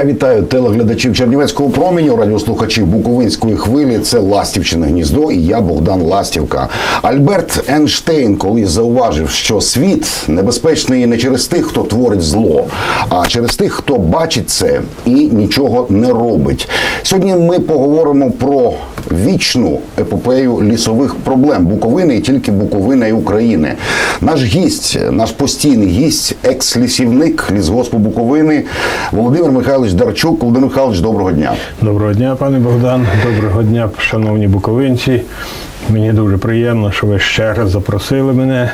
Я вітаю телеглядачів Чернівецького променю, радіослухачів Буковинської хвилі. Це Ластівчине гніздо, і я Богдан Ластівка. Альберт Ейнштейн колись зауважив, що світ небезпечний не через тих, хто творить зло, а через тих, хто бачить це і нічого не робить. Сьогодні ми поговоримо про вічну епопею лісових проблем Буковини і тільки Буковини і України. Наш гість, наш постійний гість, екс-лісівник лісгоспу Буковини Володимир Михайлович Дарчук. Володимир Михайлович, доброго дня. Доброго дня, пане Богдан. Доброго дня, шановні буковинці. Мені дуже приємно, що ви ще раз запросили мене.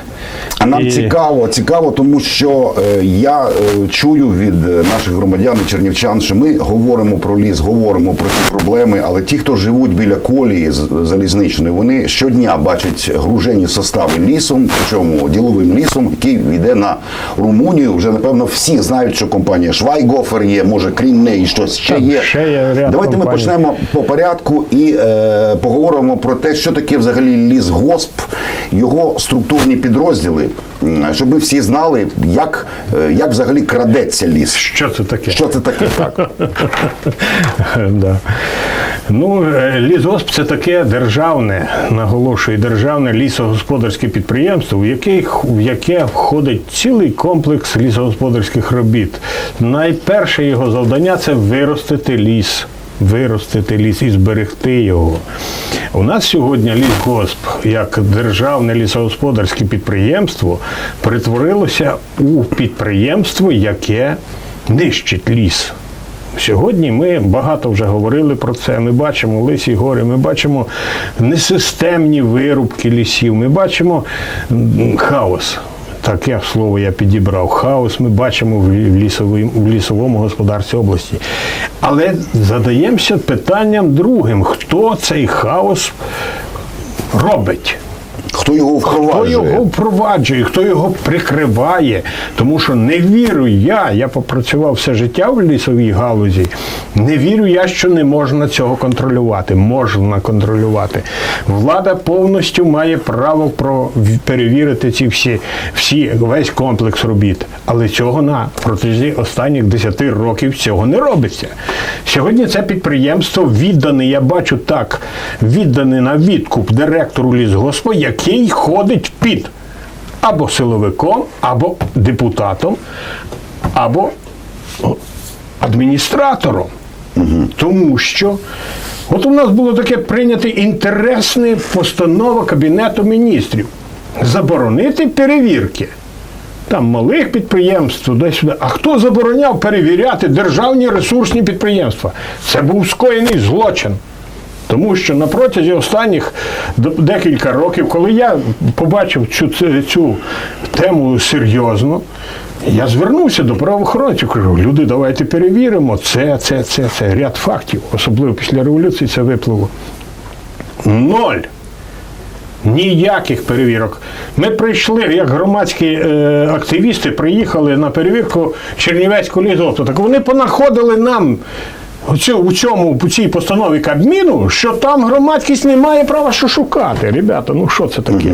А нам І- цікаво, цікаво, тому що е, я е, чую від е, наших громадян і чернівчан, що ми говоримо про ліс, говоримо про ці проблеми, але ті, хто живуть біля колії залізничної, вони щодня бачать гружені состави лісом, причому діловим лісом, який йде на Румунію. Вже напевно всі знають, що компанія Швайгофер є, може крім неї щось ще є. ще є ряд Давайте ми почнемо по порядку і е, поговоримо про те, що таке взагалі лісгосп, його структурні підрозділи, щоб ми всі знали, як, е, як взагалі крадеться ліс. Що це таке? Що це таке? Так. да. Ну, е, лісгосп це таке державне, наголошую, державне лісогосподарське підприємство, в яке, в яке входить цілий комплекс лісогосподарських робіт. Найперше його завдання це виростити ліс. Виростити ліс і зберегти його. У нас сьогодні лісгосп, як державне лісогосподарське підприємство, перетворилося у підприємство, яке нищить ліс. Сьогодні ми багато вже говорили про це. Ми бачимо лисі гори, ми бачимо несистемні вирубки лісів, ми бачимо хаос. Таке слово я підібрав. Хаос ми бачимо в лі- в лісовим- в лісовому господарстві області. Але задаємося питанням другим: хто цей хаос робить? Хто його Хто його впроваджує, хто його прикриває, тому що не вірю я. Я попрацював все життя в лісовій галузі. Не вірю я, що не можна цього контролювати. Можна контролювати. Влада повністю має право про перевірити ці всі, всі весь комплекс робіт. Але цього на протязі останніх 10 років цього не робиться. Сьогодні це підприємство віддане, я бачу так, віддане на відкуп директору лісгоспу, який ходить під або силовиком, або депутатом, або адміністратором. Тому що от у нас було таке прийняте інтересне постанова Кабінету міністрів заборонити перевірки. Там малих підприємств, туди-сюди. А хто забороняв перевіряти державні ресурсні підприємства? Це був скоєний злочин. Тому що на протязі останніх декілька років, коли я побачив цю, цю, тему серйозно, я звернувся до правоохоронців, кажу, люди, давайте перевіримо. Це, це, це, це ряд фактів. Особливо після революції це випливо. Ноль. Ніяких перевірок. Ми прийшли, як громадські е, активісти, приїхали на перевірку Чернівецького лісгоспу. Так вони понаходили нам у цьому у цій постанові Кабміну, що там громадськість не має права що шукати. Ребята, ну що це таке?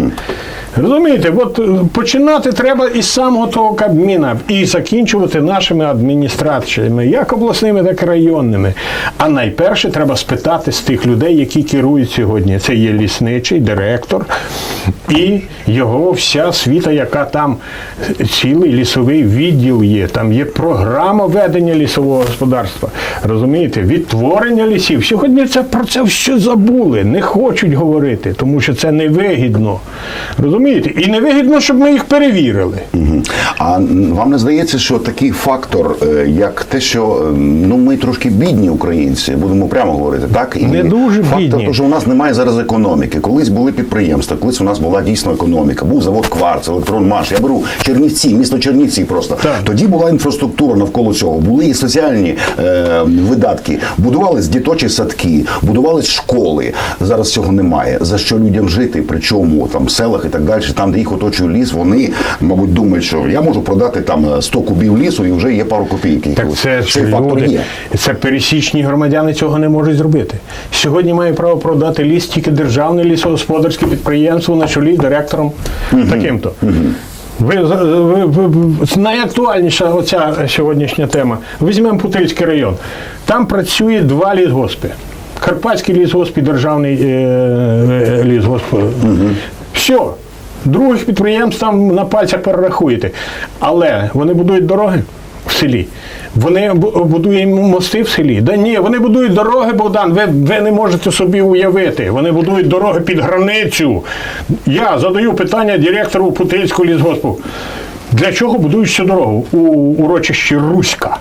Розумієте, от е, починати треба із самого того Кабміна і закінчувати нашими адміністраціями, як обласними, так і районними. А найперше треба спитати з тих людей, які керують сьогодні. Це є лісничий директор і його вся світа, яка там цілий лісовий відділ є. Там є програма ведення лісового господарства. Розумієте, відтворення лісів. Сьогодні це про це все забули, не хочуть говорити, тому що це невигідно. Розумієте? І невигідно, щоб ми їх перевірили. А вам не здається, що такий фактор, е, як те, що е, ну ми трошки бідні українці, будемо прямо говорити, так і Не дуже фактор, бідні. того, що у нас немає зараз економіки. Колись були підприємства, колись у нас була дійсно економіка. Був завод Кварц, Електронмаш. Я беру Чернівці, місто Чернівці просто Так. тоді була інфраструктура навколо цього. Були і соціальні е, видатки. Будувались діточі садки, будувались школи. Зараз цього немає. За що людям жити? Причому там в селах і так далі, там, де їх оточує ліс, вони, мабуть, думають, що я можу продати там е, 100 кубів лісу і вже є пару копійок. Так це Цей фактор люди, є. це пересічні громадяни цього не можуть зробити. Сьогодні має право продати ліс тільки державне лісогосподарське підприємство на чолі з директором таким-то. Ви, ви, ви, ви- найактуальніша оця сьогоднішня тема. Візьмемо Путильський район. Там працює два лісгоспи. Карпатський лісгосп і державний е, е, лісгосп. Все. Других підприємств там на пальцях перерахуєте. Але вони будують дороги в селі. Вони будують мости в селі. Да ні, вони будують дороги, Богдан. Ви, ви не можете собі уявити. Вони будують дороги під границю. Я задаю питання директору Путильського лісгоспу. Для чого будують цю дорогу у урочищі Руська?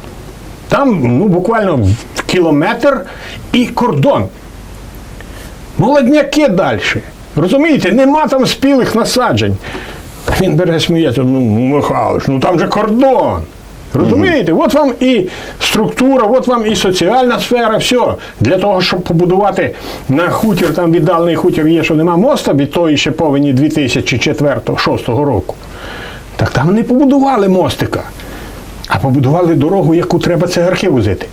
Там ну, буквально кілометр і кордон. Молодняки далі. Розумієте, нема там спілих насаджень. Він бере сміється, ну Михайлович, ну там же кордон. Розумієте, от вам і структура, от вам і соціальна сфера, все. Для того, щоб побудувати на хутір, там віддалений хутір є, що нема моста від тої ще повені 2004-2006 року. Так там не побудували мостика, а побудували дорогу, яку треба цигарки возити.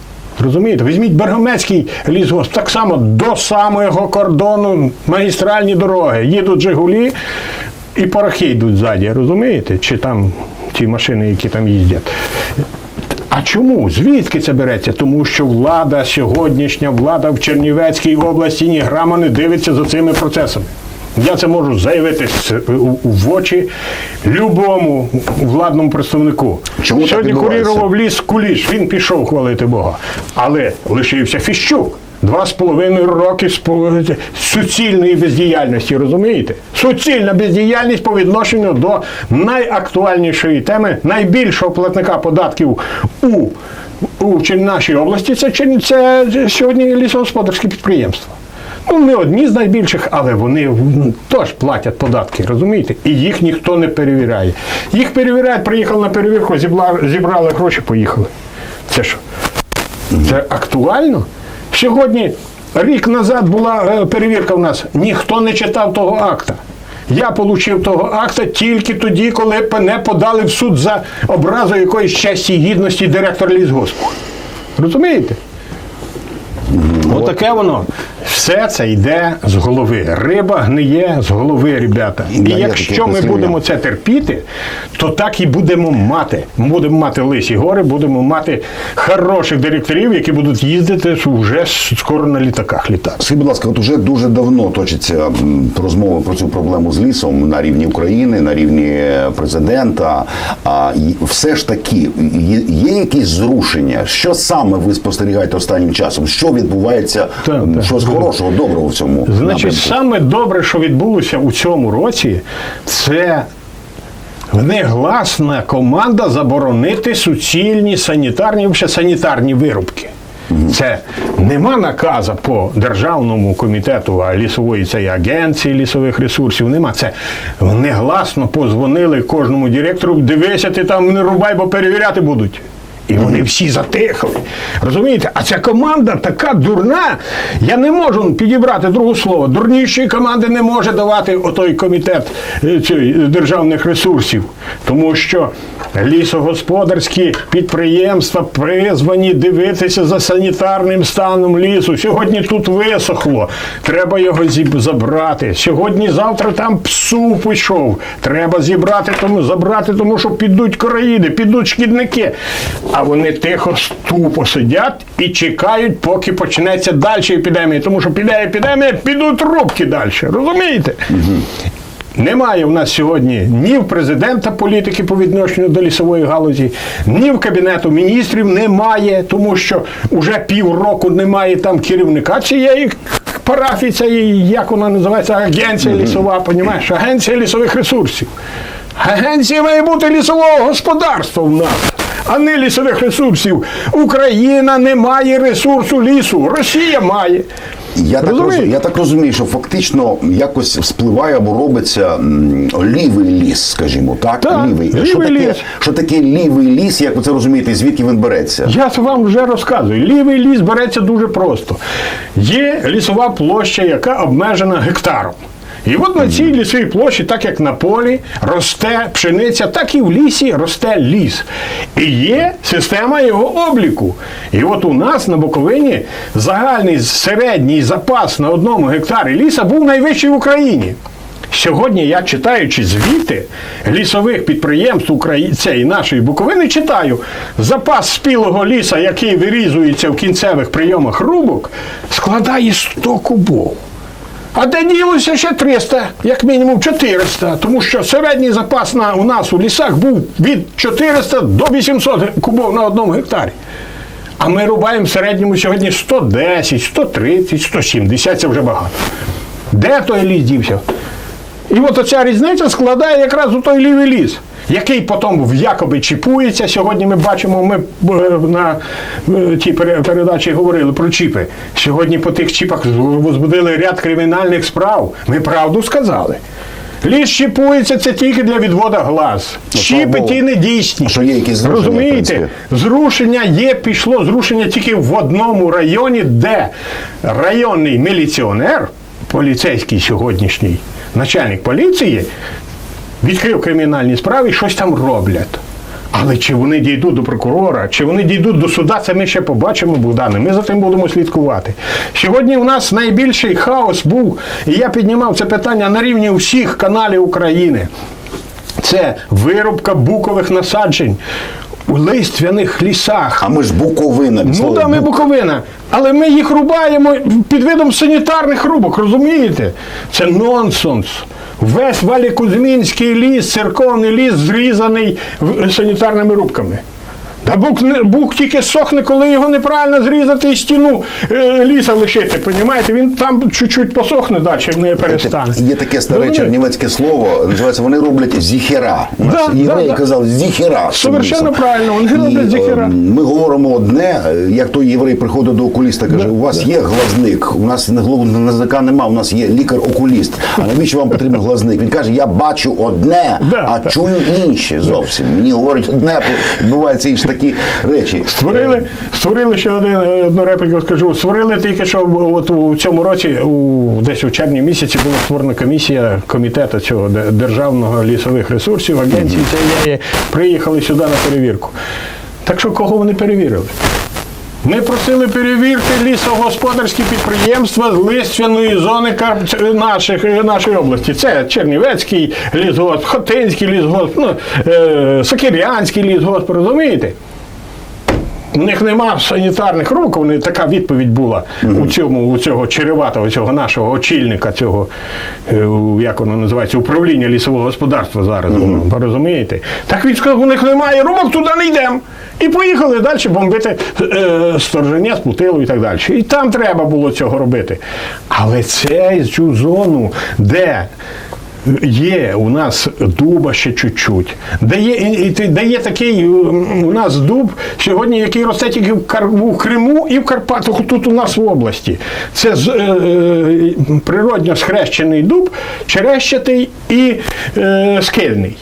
Розумієте? Візьміть Бергомецький лісгосп, так само до самого кордону магістральні дороги. Їдуть Жигулі і порохи йдуть ззаді, розумієте? Чи там ті машини, які там їздять. А чому? Звідки це береться? Тому що влада, сьогоднішня влада в Чернівецькій області ні грама не дивиться за цими процесами. Я це можу заявити в очі любому владному представнику. Чому Сьогодні курірував ліс куліш, він пішов хвалити Бога. Але лишився Фіщук. Два з половиною роки суцільної бездіяльності, розумієте? Суцільна бездіяльність по відношенню до найактуальнішої теми, найбільшого платника податків у, у нашій області. Це, це сьогодні лісогосподарські підприємства. Ну, не одні з найбільших, але вони теж платять податки, розумієте? І їх ніхто не перевіряє. Їх перевіряють, приїхали на перевірку, зібрали гроші, поїхали. Це що? Це актуально? Сьогодні, рік назад була е, перевірка в нас. Ніхто не читав того акта. Я отримав того акта тільки тоді, коли мене подали в суд за образу якоїсь честі і гідності директора лісгоспу. Розумієте? Отаке воно. Все це йде з голови. Риба гниє з голови, ребята. І Да, якщо ми будемо це терпіти, то так і будемо мати. Будемо мати лисі гори, будемо мати хороших директорів, які будуть їздити вже скоро на літаках літати. Скажіть, будь ласка, от уже дуже давно точаться м, розмови про цю проблему з лісом на рівні України, на рівні президента. А все ж таки є якісь зрушення? Що саме ви спостерігаєте останнім часом? Що відбувається? Так, м, так. Щось хорошого, доброго в цьому Значить, напрямку? саме добре, що відбулося у цьому році, це негласна команда заборонити суцільні санітарні, взагалі санітарні вирубки. Це нема наказу по Державному комітету лісової цієї агенції лісових ресурсів. Нема. Це негласно позвонили кожному директору. Дивися, ти там не рубай, бо перевіряти будуть. І вони всі затихли. Розумієте? А ця команда така дурна. Я не можу підібрати друге слово. Дурнішої команди не може давати отой комітет е, цей, державних ресурсів. Тому що лісогосподарські підприємства призвані дивитися за санітарним станом лісу. Сьогодні тут висохло. Треба його забрати. Сьогодні, завтра там псу пішов. Треба зібрати, тому забрати, тому що підуть короїди, підуть шкідники. А вони тихо ступо сидять і чекають, поки почнеться далі епідемія. Тому що піде епідемія, підуть рубки далі. Розумієте? Немає в нас сьогодні ні в президента політики по відношенню до лісової галузі, ні в кабінету міністрів немає, тому що вже півроку немає там керівника цієї парафії, цієї, як вона називається, агенція лісова, понімаєш? Агенція лісових ресурсів. Агенція має бути лісового господарства в нас. А не лісових ресурсів. Україна не має ресурсу лісу. Росія має. Я так, розумію, я так розумію, що фактично якось спливає або робиться лівий ліс, скажімо так. Так, лівий. лівий що, таке, ліс. що таке лівий ліс, як ви це розумієте, звідки він береться? Я вам вже розказую. Лівий ліс береться дуже просто. Є лісова площа, яка обмежена гектаром. І от на цій лісовій площі, так як на полі, росте пшениця, так і в лісі росте ліс. І є система його обліку. І от у нас на Буковині загальний середній запас на одному гектарі ліса був найвищий в Україні. Сьогодні я читаючи звіти лісових підприємств і нашої Буковини, читаю запас спілого ліса, який вирізується в кінцевих прийомах рубок, складає 100 кубов. А де ділося ще 300, як мінімум 400, тому що середній запас на, у нас у лісах був від 400 до 800 кубов на одному гектарі. А ми рубаємо в середньому сьогодні 110, 130, 170, це вже багато. Де той ліс дівся? І от оця різниця складає якраз у той лівий ліс, який потім якоби чіпується. Сьогодні ми бачимо, ми е, на е, тій передачі говорили про чіпи. Сьогодні по тих чіпах возбудили ряд кримінальних справ. Ми правду сказали. Ліс чіпується це тільки для відводу глаз. Ну, Чіпи ті не дійсні. Що є якісь зрушення, Розумієте? Зрушення є, пішло зрушення тільки в одному районі, де районний міліціонер, поліцейський сьогоднішній, начальник поліції, відкрив кримінальні справи і щось там роблять. Але чи вони дійдуть до прокурора, чи вони дійдуть до суда, це ми ще побачимо, Богдане. Ми за тим будемо слідкувати. Сьогодні у нас найбільший хаос був, і я піднімав це питання на рівні всіх каналів України. Це вирубка букових насаджень у листвяних лісах. А ми ж Буковина. Ну да, ми «бук». Буковина. Але ми їх рубаємо під видом санітарних рубок, розумієте? Це нонсенс. Весь Валікузьмінський ліс, церковний ліс зрізаний санітарними рубками. Та бук, бук тільки сохне, коли його неправильно зрізати і стіну е, ліса лишити. Понімаєте? Він там чуть-чуть посохне далі, не перестане. Є таке старе чернівецьке слово, називається вони роблять зіхера. У нас Да, євреї да, да. казали зіхера. Совершенно правильно, вони роблять зіхера. е, Ми говоримо одне, як той єврей приходить до окуліста, каже: у вас є глазник, у нас глазника нема, у нас є лікар-окуліст. А навіщо вам потрібен глазник? Він каже: Я бачу одне, Да, а чую інше зовсім. Мені говорять одне, відбуваються інш такі речі. Створили, створили ще один, е, одну репліку скажу. Створили тільки що от у цьому році, у, десь у червні місяці, була створена комісія комітету цього державного лісових ресурсів, агенції цієї приїхали сюди на перевірку. Так що кого вони перевірили? Ми просили перевірити лісогосподарські підприємства з листвяної зони наших, е, нашої області. Це Чернівецький лісгосп, Хотинський лісгосп, ну, е, Сокирянський лісгосп, розумієте? У них нема санітарних рук, вони така відповідь була у цьому у цього череватого, цього нашого очільника, цього е, як воно називається, управління лісового господарства зараз. воно, Ви розумієте? Так він сказав, у них немає рубок, туди не йдемо. І поїхали далі бомбити е, стороження, спутилу і так далі. І там треба було цього робити. Але це цю зону, де Є у нас дуба ще чуть-чуть. Де є, і- і ти- де є такий у нас дуб сьогодні, який росте тільки в, Криму і в Карпатах, тут у нас в області. Це е, е, природньо схрещений дуб, черещатий і е, скельний.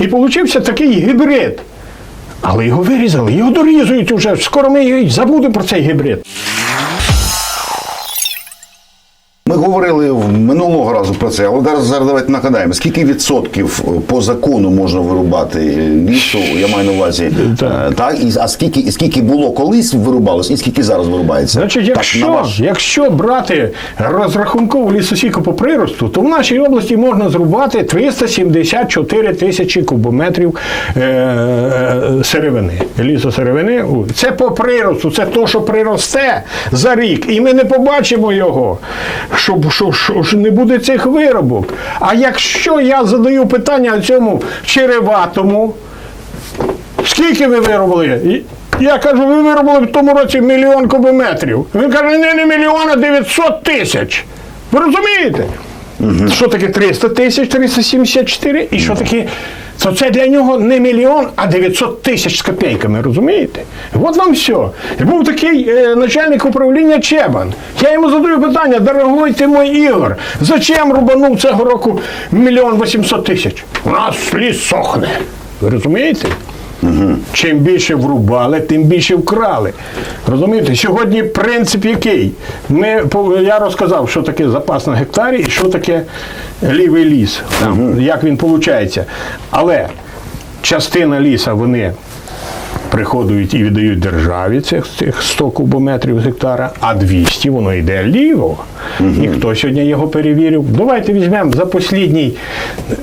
І получився такий гібрид. Але його вирізали, його дорізують уже. Скоро ми забудемо про цей гібрид. Ми говорили в минулого разу про це, але зараз, зараз давайте нагадаємо, скільки відсотків е, по закону можна вирубати лісу, я маю на увазі, Так. е, так, і, а скільки, і скільки було колись вирубалось, і скільки зараз вирубається? Значить, якщо, ваш- якщо брати розрахункову лісосіку по приросту, то в нашій області можна зрубати 374 тисячі кубометрів е, е, сировини, лісосировини. У- Це по приросту, це то, що приросте за рік, і ми не побачимо його, щоб, щоб, щоб не буде цих виробок. А якщо я задаю питання цьому череватому, Скільки ви виробили? Я кажу, ви виробили в тому році мільйон кубометрів. Він каже, не, не мільйон, а 900 тисяч. Ви розумієте? Що таке 300 тисяч, 374? І що таке? То це для нього не мільйон, а 900 тисяч з копійками, розумієте? От вам все. І був такий е, начальник управління Чебан. Я йому задаю питання, дорогой ти мой Ігор, зачем рубанув цього року мільйон 800 тисяч? У нас ліс сохне. Ви розумієте? Чим більше врубали, тим більше вкрали. Розумієте, сьогодні принцип який? Ми, я розказав, що таке запас на гектарі і що таке лівий ліс, там, як він виходить. Але частина ліса вони приходують і віддають державі цих, цих 100 кубометрів з гектара, а 200 воно йде ліво. І хто сьогодні його перевірив? Давайте візьмемо за послідні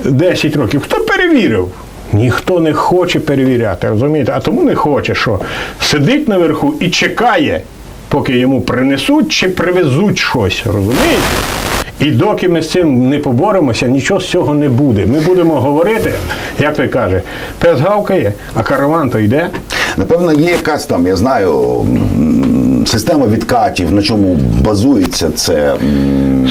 10 років. Хто перевірив? Ніхто не хоче перевіряти, розумієте? А тому не хоче, що сидить наверху і чекає, поки йому принесуть чи привезуть щось, розумієте? І доки ми з цим не поборемося, нічого з цього не буде. Ми будемо говорити, як той каже, пес гавкає, а караван то йде. Напевно, є якась там, я знаю, система відкатів, на чому базується це.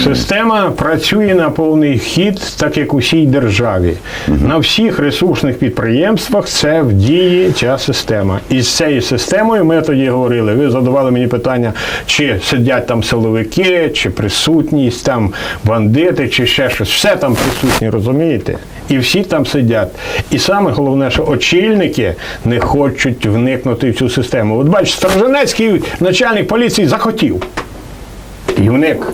Система працює на повний хід, так як у всій державі. На всіх ресурсних підприємствах це в дії ця система. І з цією системою ми тоді говорили. Ви задавали мені питання, чи сидять там силовики, чи присутність там бандити, чи ще щось. Все там присутні, розумієте? І всі там сидять. І саме головне, що очільники не хочуть вникнути в цю систему. От бачиш, Сторожанецький начальник поліції захотів. І вник.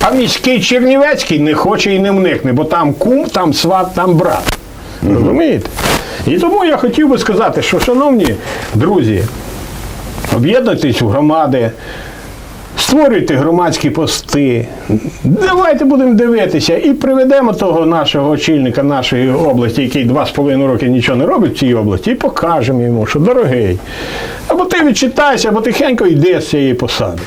А міський Чернівецький не хоче і не вникне, бо там кум, там сват, там брат. Розумієте? І тому я хотів би сказати, що, шановні друзі, об'єднуйтесь у громади, створюйте громадські пости. Давайте будемо дивитися і приведемо того нашого очільника нашої області, який два з половиною роки нічого не робить в цій області, і покажемо йому, що дорогий. Або ти відчитайся, або тихенько йди з цієї посади.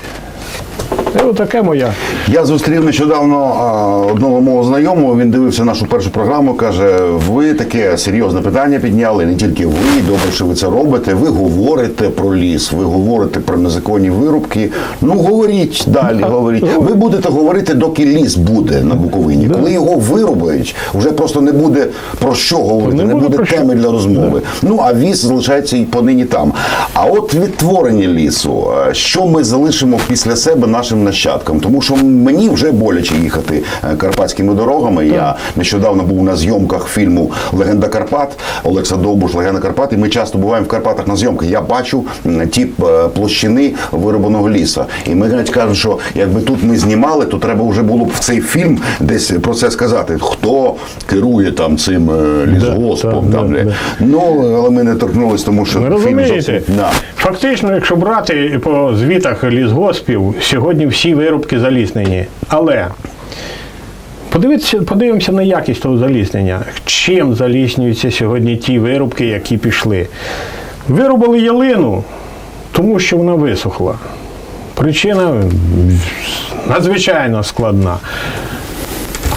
Це отаке моя. Я зустрів нещодавно а, одного мого знайомого. Він дивився нашу першу програму. каже: ви таке серйозне питання підняли. Не тільки ви, добре, що ви це робите. Ви говорите про ліс, ви говорите про незаконні вирубки. Ну говоріть далі, говоріть. Ви будете говорити, доки ліс буде на Буковині. Коли його вирубають, вже просто не буде про що говорити, Не не, буде теми для розмови. Ну а віз залишається і понині там. А от відтворення лісу, е, що ми залишимо після себе нашим нащадкам? Тому що мені вже боляче їхати е, карпатськими дорогами. Я нещодавно був на зйомках фільму Легенда Карпат Олекса Довбуш, Легенда Карпат. І ми часто буваємо в Карпатах на зйомках. Я бачу ті е, площини виробленого лісу. І ми навіть кажемо, що якби тут ми знімали, то треба вже було б в цей фільм десь про це сказати. Хто керує там цим е, лісгоспом? так, там, да, де- да. Ну, але ми не торкнулись, тому що фільм зовсім да. Фактично, якщо брати по звітах лісгоспів, сьогодні всі вирубки заліснені. Але подивимося на якість того заліснення. Чим заліснюються сьогодні ті вирубки, які пішли? Вирубали ялину, тому що вона висохла. Причина надзвичайно складна.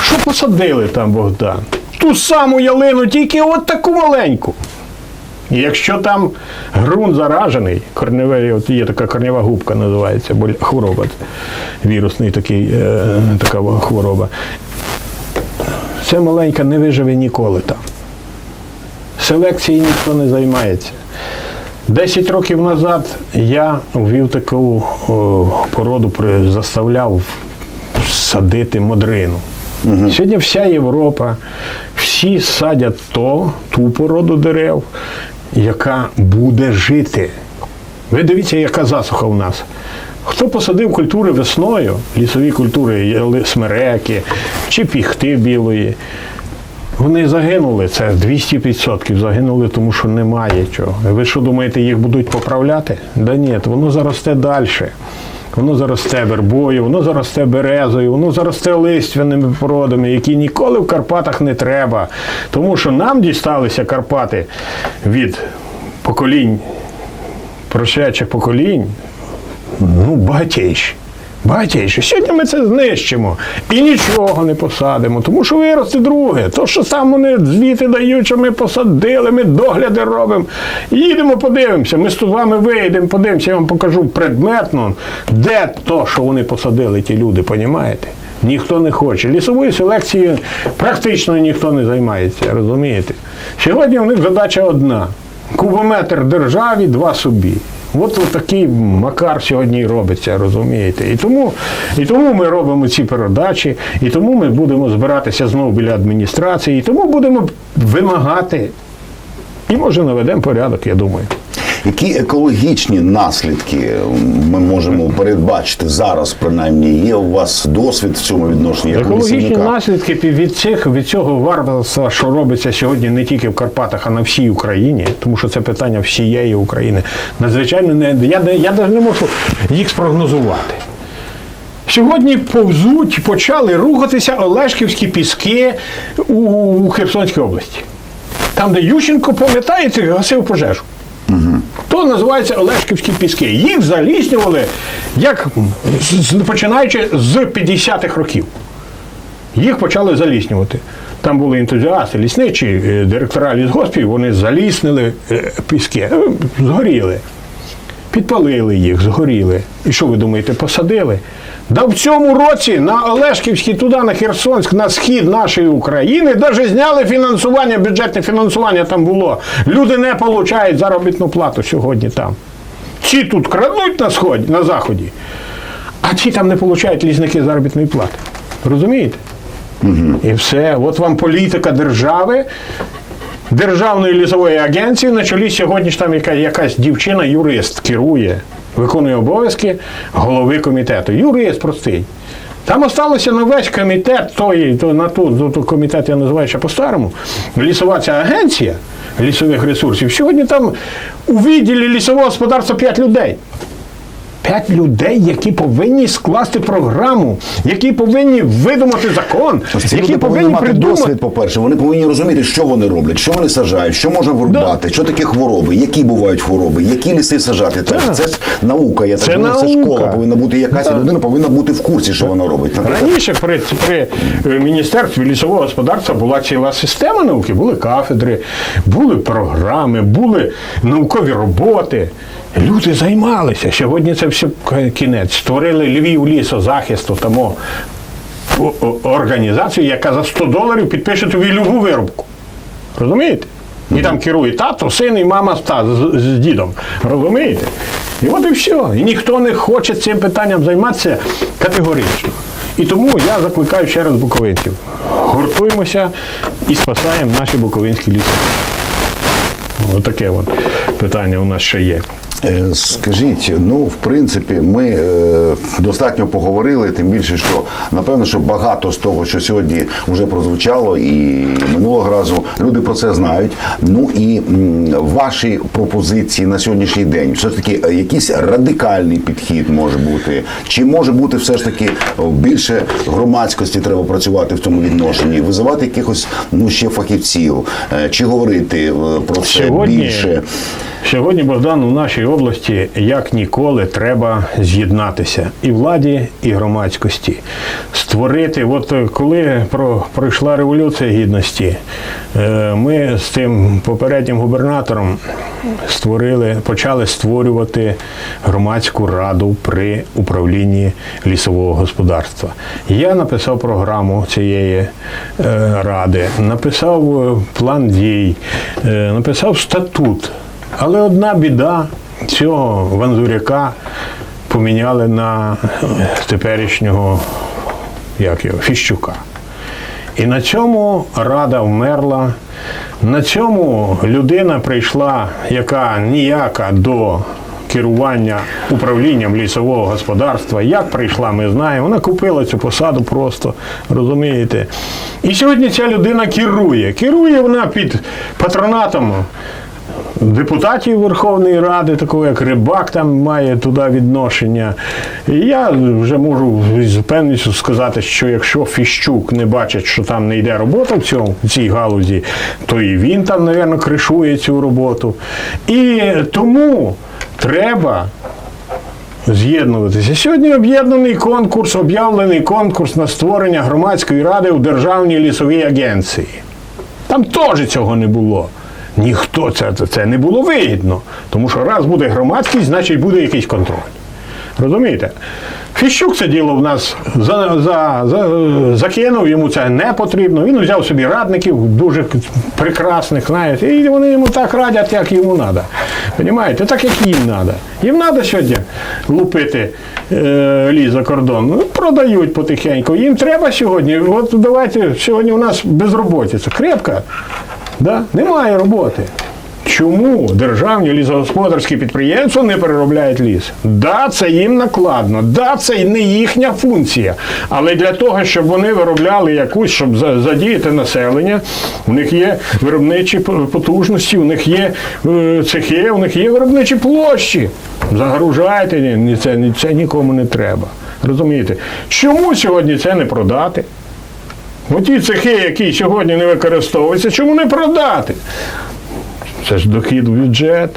Що посадили там Богдан? Ту саму ялину, тільки от таку маленьку. І Якщо там ґрунт заражений, корневий, от є така корнева губка, називається бо хвороба, вірусний такий, е, така хвороба. Це маленька не виживе ніколи там. Селекцією ніхто не займається. Десять років назад я ввів таку о, породу, заставляв садити модрину. Сьогодні вся Європа, всі садять то, ту породу дерев, яка буде жити. Ви дивіться, яка засуха у нас. Хто посадив культури весною, лісові культури, смереки чи піхти білої, вони загинули, це 200% загинули, тому що немає чого. Ви що думаєте, їх будуть поправляти? Да ні, воно заросте далі. Воно заросте вербою, воно заросте березою, воно заросте листвяними породами, які ніколи в Карпатах не треба. Тому що нам дісталися Карпати від поколінь, прошедших поколінь, ну, багатейші. Багатейші. Сьогодні ми це знищимо і нічого не посадимо, тому що виросте друге. То, що сам вони звіти дають, що ми посадили, ми догляди робимо. Їдемо, подивимося. Ми з вами вийдемо, подивимося, я вам покажу предметно, де то, що вони посадили, ті люди, понімаєте? Ніхто не хоче. Лісовою селекцією практично ніхто не займається, розумієте? Сьогодні у них задача одна: кубометр державі, два собі. От такий макар сьогодні робиться, розумієте. І тому, і тому ми робимо ці передачі, і тому ми будемо збиратися знову біля адміністрації, і тому будемо вимагати. І може наведемо порядок, я думаю. Які екологічні наслідки ми можемо передбачити зараз, принаймні, є у вас досвід в цьому відношенні? як Екологічні наслідки від цих від цього варварства, що робиться сьогодні не тільки в Карпатах, а на всій Україні, тому що це питання всієї України. Надзвичайно не я, не- я навіть не можу їх спрогнозувати. Сьогодні повзуть, почали рухатися Олешківські піски у, у Херсонській області. Там, де Ющенко, пам'ятаєте, гасив пожежу. То називається Олешківські піски. Їх заліснювали, як починаючи з 50-х років. Їх почали заліснювати. Там були ентузіасти, лісничі, е, директора лісгоспів, вони заліснили е, піски, е, згоріли. Підпалили їх, згоріли. І що ви думаєте, посадили? Да в цьому році на Олешківський, туди, на Херсонськ, на схід нашої України, навіть зняли фінансування, бюджетне фінансування там було. Люди не отримують заробітну плату сьогодні там. Ці тут крадуть на сході, на заході, а ці там не отримують лісники заробітної плати. Розумієте? І все. От вам політика держави, Державної лісової агенції на чолі сьогодні ж там яка, якась дівчина, юрист керує, виконує обов'язки голови комітету. Юрист простий. Там осталося на весь комітет, той, то, на ту, то, то комітет я називаю ще по-старому, лісова ця агенція лісових ресурсів. Сьогодні там у відділі лісового господарства 5 людей. П'ять людей, які повинні скласти програму, які повинні видумати закон, ці які люди повинні мати придумати. досвід, по-перше. Вони повинні розуміти, що вони роблять, що вони саджають, що можна вирубати, що таке хвороби, які бувають хвороби, які ліси саджати. Це, Так. це ж наука, я Це так думаю, це школа повинна бути якась, Так. людина повинна бути в курсі, що вона робить. Раніше при, при міністерстві лісового господарства була ціла система науки, були кафедри, були програми, були наукові роботи. Люди займалися. Сьогодні це все кінець. Створили Львів лісозахисту тому організацію, яка за 100 доларів підпише тобі любу вирубку. Розумієте? І там керує тато, син і мама та- з, з дідом. Розумієте? І от і все. І ніхто не хоче цим питанням займатися категорично. І тому я закликаю ще раз буковинців. Гуртуємося і спасаємо наші буковинські ліси. Отаке от питання у нас ще є. Е, Скажіть, ну в принципі, ми е, достатньо поговорили, тим більше, що напевно, що багато з того, що сьогодні вже прозвучало, і минулого разу люди про це знають. Ну і м, ваші пропозиції на сьогоднішній день, все ж таки, е, якийсь радикальний підхід може бути, чи може бути все ж таки більше громадськості треба працювати в цьому відношенні, визивати якихось ну ще фахівців, е, чи говорити е, про це Сьогодні, більше. Сьогодні, Богдан, у нашій області як ніколи треба з'єднатися і владі, і громадськості. Створити, от коли про, пройшла революція гідності, е, ми з тим попереднім губернатором створили, почали створювати громадську раду при управлінні лісового господарства. Я написав програму цієї е, ради, написав е, план дій, написав статут. Але одна біда цього Ванзуряка поміняли на теперішнього як його, Фіщука. І на цьому рада вмерла. На цьому людина прийшла, яка ніяка до керування управлінням лісового господарства. Як прийшла, ми знаємо. Вона купила цю посаду просто, розумієте. І сьогодні ця людина керує. Керує вона під патронатом депутатів Верховної Ради, такого як Рибак, там має туди відношення. І я вже можу з певністю сказати, що якщо Фіщук не бачить, що там не йде робота в цьому в цій галузі, то і він там, мабуть, кришує цю роботу. І тому треба. З'єднуватися. Сьогодні об'єднаний конкурс, об'явлений конкурс на створення громадської ради у Державній лісовій агенції. Там теж цього не було. Ніхто це, це, не було вигідно. Тому що раз буде громадськість, значить буде якийсь контроль. Розумієте? Фіщук це діло в нас за, за, за, закинув, йому це не потрібно. Він взяв собі радників дуже прекрасних, знаєте, і вони йому так радять, як йому треба. Понімаєте? Так, як їм треба. Їм треба сьогодні лупити е, ліс за кордон. Ну, продають потихеньку. Їм треба сьогодні. От давайте сьогодні у нас безробітця. Крепка. Да? Немає роботи. Чому державні лісогосподарські підприємства не переробляють ліс? Да, це їм накладно, да, це не їхня функція. Але для того, щоб вони виробляли якусь, щоб задіяти населення, у них є виробничі потужності, у них є е, цехи, у них є виробничі площі. Загружайте, це, це нікому не треба. Розумієте? Чому сьогодні це не продати? Оті цехи, які сьогодні не використовуються, чому не продати? Це ж дохід в бюджет.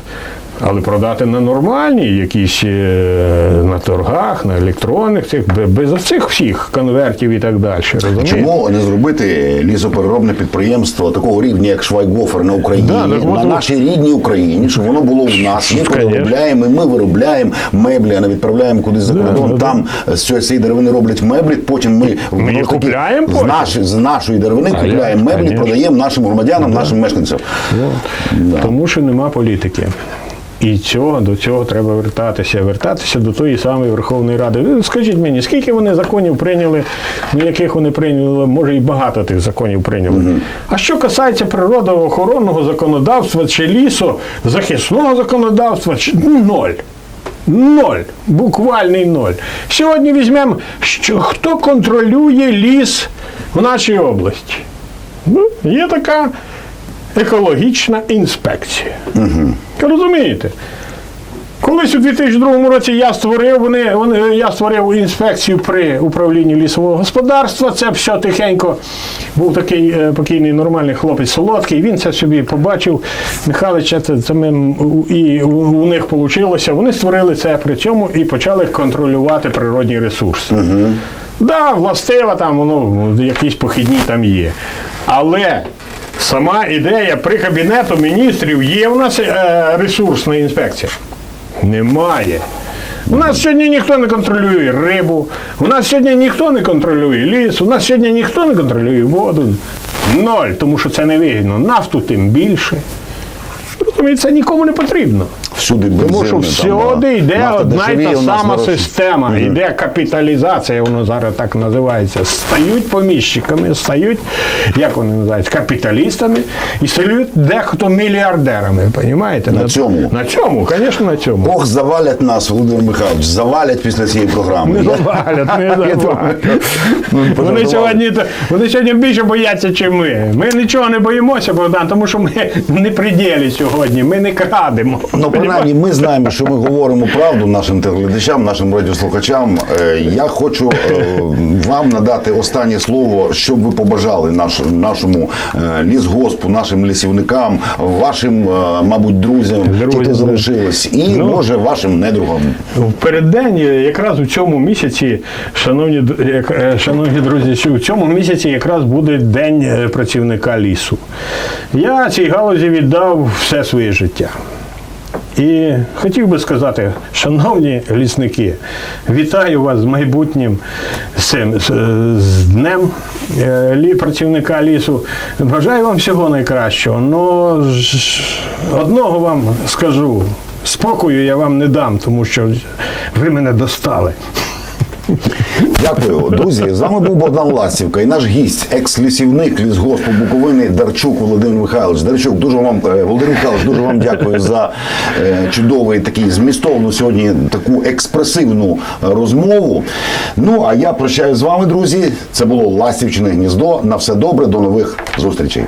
Але продати на нормальні, якісь е, на торгах, на електронних цих, без цих всіх конвертів і так далі. Розумієте? Чому не зробити лісопереробне підприємство такого рівня, як Швайгофер на Україні, Да, так на от- нашій рідній Україні, щоб воно було в нас. Ми переробляємо, і ми виробляємо меблі, а не відправляємо кудись за кордон. да, Там з цієї деревини роблять меблі. Потім ми, Ми їх купляємо з, наші, з нашої деревини А купляємо меблі, Конечно. продаємо нашим громадянам, нашим мешканцям. Да. Тому що нема політики. І цього до цього треба вертатися, вертатися до тої самої Верховної Ради. Скажіть мені, скільки вони законів прийняли, ну яких вони прийняли, може і багато тих законів прийняли. А що касається природоохоронного законодавства чи лісу, захисного законодавства, чи ну, ноль. Ноль, буквальний ноль. Сьогодні візьмемо, що хто контролює ліс в нашій області. Ну, є така екологічна інспекція. Угу. Розумієте? Колись у 2002 році я створив, вони, вони, я створив інспекцію при управлінні лісового господарства. Це все тихенько. Був такий е, покійний нормальний хлопець солодкий. Він це собі побачив. Михайлович, це, це ми, і у, у них вийшло. Вони створили це при цьому і почали контролювати природні ресурси. Угу. Да, властиво там воно якісь похідні там є. Але сама ідея при кабінету міністрів є в нас е, ресурсна інспекція. Немає. У нас сьогодні ніхто не контролює рибу, у нас сьогодні ніхто не контролює ліс, у нас сьогодні ніхто не контролює воду. Ноль, тому що це не вигідно. Нафту тим більше. Це нікому не потрібно. Всюди Тому що всюди йде одна й та сама система, йде капіталізація, воно зараз так називається. Стають поміщиками, стають, як вони називаються, капіталістами і стають дехто мільярдерами. Понімаєте? На цьому? На цьому, звісно, на цьому. Ох, завалять нас, Володимир Михайлович, завалять після цієї програми. Не завалять, не завалять. ну, Вони сьогодні, вони сьогодні більше бояться, ніж ми. Ми нічого не боїмося, Богдан, тому що ми не при ділі сьогодні, ми не крадемо. Ну, принаймні, ми знаємо, що ми говоримо правду нашим телеглядачам, нашим радіослухачам. Е, Я хочу е, вам надати останнє слово, що б ви побажали наш, нашому е, лісгоспу, нашим лісівникам, вашим, мабуть, друзям, Друзі, хто залишились, і Ну. може вашим недругам. В переддень, якраз у цьому місяці, шановні, шановні друзі, у цьому місяці якраз буде День працівника лісу. Я цій галузі віддав все своє життя. І хотів би сказати, шановні лісники, вітаю вас з майбутнім з, з, днем е, працівника лісу. Бажаю вам всього найкращого. Но одного вам скажу: спокою я вам не дам, тому що ви мене достали. Дякую, друзі. З вами був Богдан Ластівка і наш гість, екс-лісівник лісгоспу Буковини Дарчук Володимир Михайлович. Дарчук, дуже вам е, Володимир Михайлович, дуже вам дякую за е, чудовий такий змістовну сьогодні таку експресивну розмову. Ну а я прощаюсь з вами, друзі. Це було Ластівчине гніздо. На все добре, до нових зустрічей.